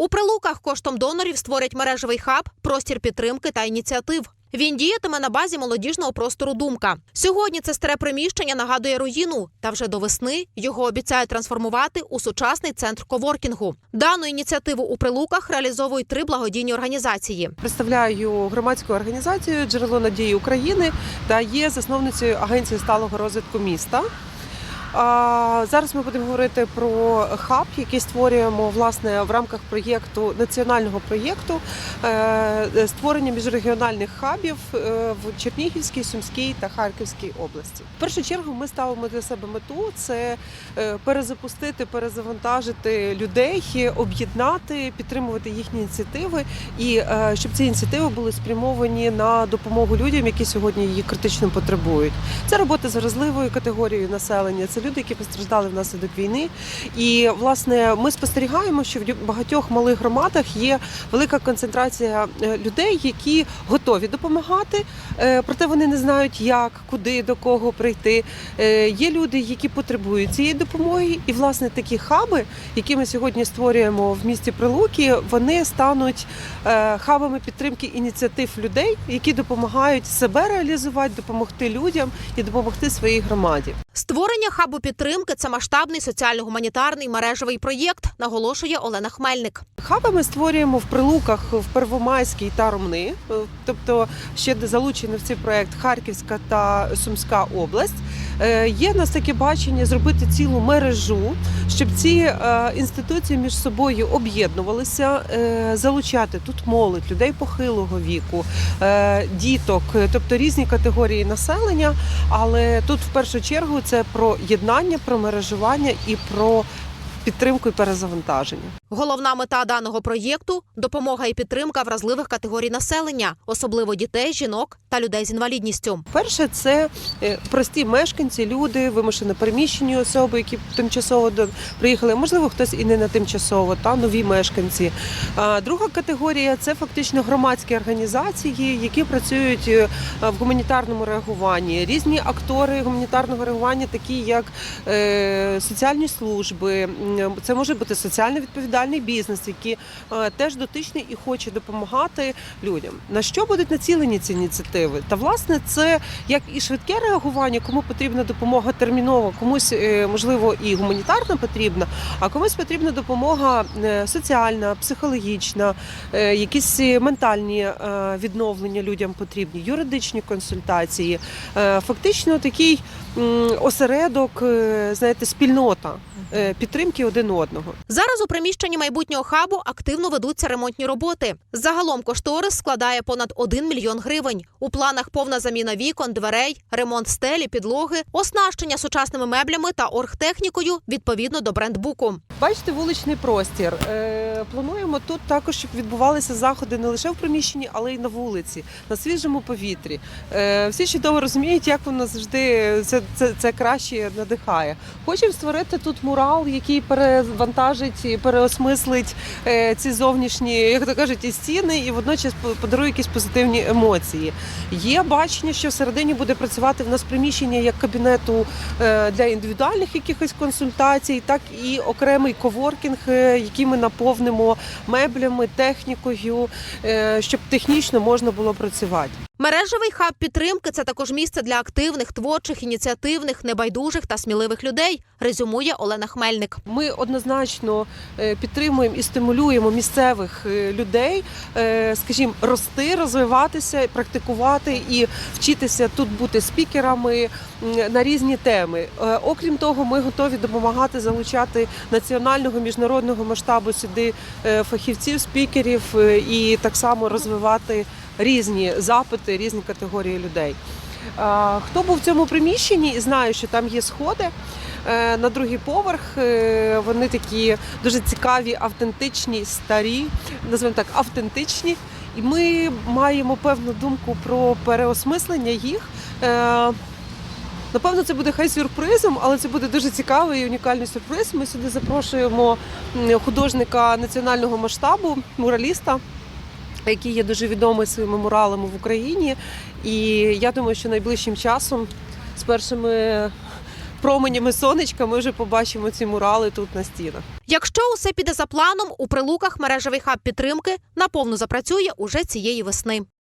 У прилуках коштом донорів створять мережевий хаб, простір підтримки та ініціатив. Він діятиме на базі молодіжного простору Думка. Сьогодні це старе приміщення нагадує руїну, та вже до весни його обіцяють трансформувати у сучасний центр коворкінгу. Дану ініціативу у прилуках реалізовують три благодійні організації. Представляю громадську організацію Джерело надії України та є засновницею агенції сталого розвитку міста. Зараз ми будемо говорити про хаб, який створюємо власне в рамках проєкту національного проєкту е, створення міжрегіональних хабів е, в Чернігівській, Сумській та Харківській області. В першу чергу ми ставимо для себе мету це е, перезапустити, перезавантажити людей, об'єднати, підтримувати їхні ініціативи і щоб ці ініціативи були спрямовані на допомогу людям, які сьогодні її критично потребують. Це робота з вразливою категорією населення. Це люди, які постраждали внаслідок війни. І власне ми спостерігаємо, що в багатьох малих громадах є велика концентрація е, людей, які готові допомагати, е, проте вони не знають, як, куди, до кого прийти. Е, Є люди, які потребують цієї допомоги, і власне такі хаби, які ми сьогодні створюємо в місті Прилуки, вони стануть хабами підтримки ініціатив людей, які допомагають себе реалізувати, допомогти людям і допомогти своїй громаді. Створення хабу підтримки це масштабний соціально-гуманітарний мережевий проєкт, наголошує Олена Хмельник. Хаби ми створюємо в прилуках в Первомайській та Ромни, е, тобто ще залучені в цей проект Харківська та Сумська область. Е, Є в нас таке бачення зробити цілу мережу, щоб ці е, інституції між собою об'єднувалися, залучати тут молодь, людей похилого віку, діток, тобто різні категорії населення. Але тут в першу чергу це про єднання, про мережування і про підтримку і перезавантаження. Головна мета даного проєкту допомога і підтримка вразливих категорій населення, особливо дітей, жінок та людей з інвалідністю. Перше, це е, прості мешканці, люди, вимушено переміщені особи, які тимчасово приїхали. Можливо, хтось і не на тимчасово, та нові мешканці. Друга категорія це фактично громадські організації, які працюють е, в гуманітарному реагуванні. Різні актори гуманітарного реагування, такі як е, соціальні служби, це може бути соціально відповідальний бізнес, який е, теж дотичний і хоче допомагати людям. На що будуть націлені ці ініціативи? Та власне це як і швидке реагування, кому потрібна допомога терміново, комусь е, можливо і гуманітарна потрібна, а комусь потрібна допомога е, соціальна, психологічна, якісь ментальні відновлення людям потрібні, юридичні консультації. Фактично такий осередок, знаєте, спільнота е, підтримки один одного. Зараз у приміщенні майбутнього хабу активно ведуться ремонтні роботи. Загалом кошторис складає понад 1 мільйон гривень. У планах повна заміна вікон, дверей, ремонт стелі, підлоги, оснащення сучасними меблями та оргтехнікою відповідно до брендбуку. Бачите, вуличний простір. Плануємо тут також, щоб відбувалися заходи не лише в приміщенні, але й на вулиці, на свіжому повітрі. Е, всі чудово розуміють, як воно завжди це, це, це краще надихає. Хочемо створити тут мурал, який перевантажить і переосмислить е, ці зовнішні, як то кажуть, і стіни, і водночас подарує якісь позитивні емоції. Є бачення, що всередині буде працювати в нас приміщення як кабінету е, для індивідуальних якихось консультацій, так і окремий коворкінг, який ми наповнимо меблями, технікою, е, щоб технічно можна було працювати. Мережевий хаб підтримки це також місце для активних, творчих, ініціативних, небайдужих та сміливих людей. Резюмує Олена Хмельник. Ми однозначно е, підтримуємо і стимулюємо місцевих е, людей, е, скажімо, рости, розвиватися, практикувати і вчитися тут бути спікерами на різні теми. Окрім того, ми готові допомагати залучати національного міжнародного масштабу сюди фахівців, спікерів і так само розвивати різні запити, різні категорії людей. Хто був в цьому приміщенні і знає, що там є сходи е, на другий поверх. е, Вони такі дуже цікаві, автентичні, старі, називаємо так, автентичні. І ми маємо певну думку про переосмислення їх. Е, Напевно, це буде хай сюрпризом, але це буде дуже цікавий і унікальний сюрприз. Ми сюди запрошуємо художника національного масштабу, мураліста, який є дуже відомий своїми муралами в Україні. І я думаю, що найближчим часом з першими променями сонечка ми вже побачимо ці мурали тут на стінах. Якщо усе піде за планом, у прилуках мережевий хаб підтримки наповну запрацює уже цієї весни.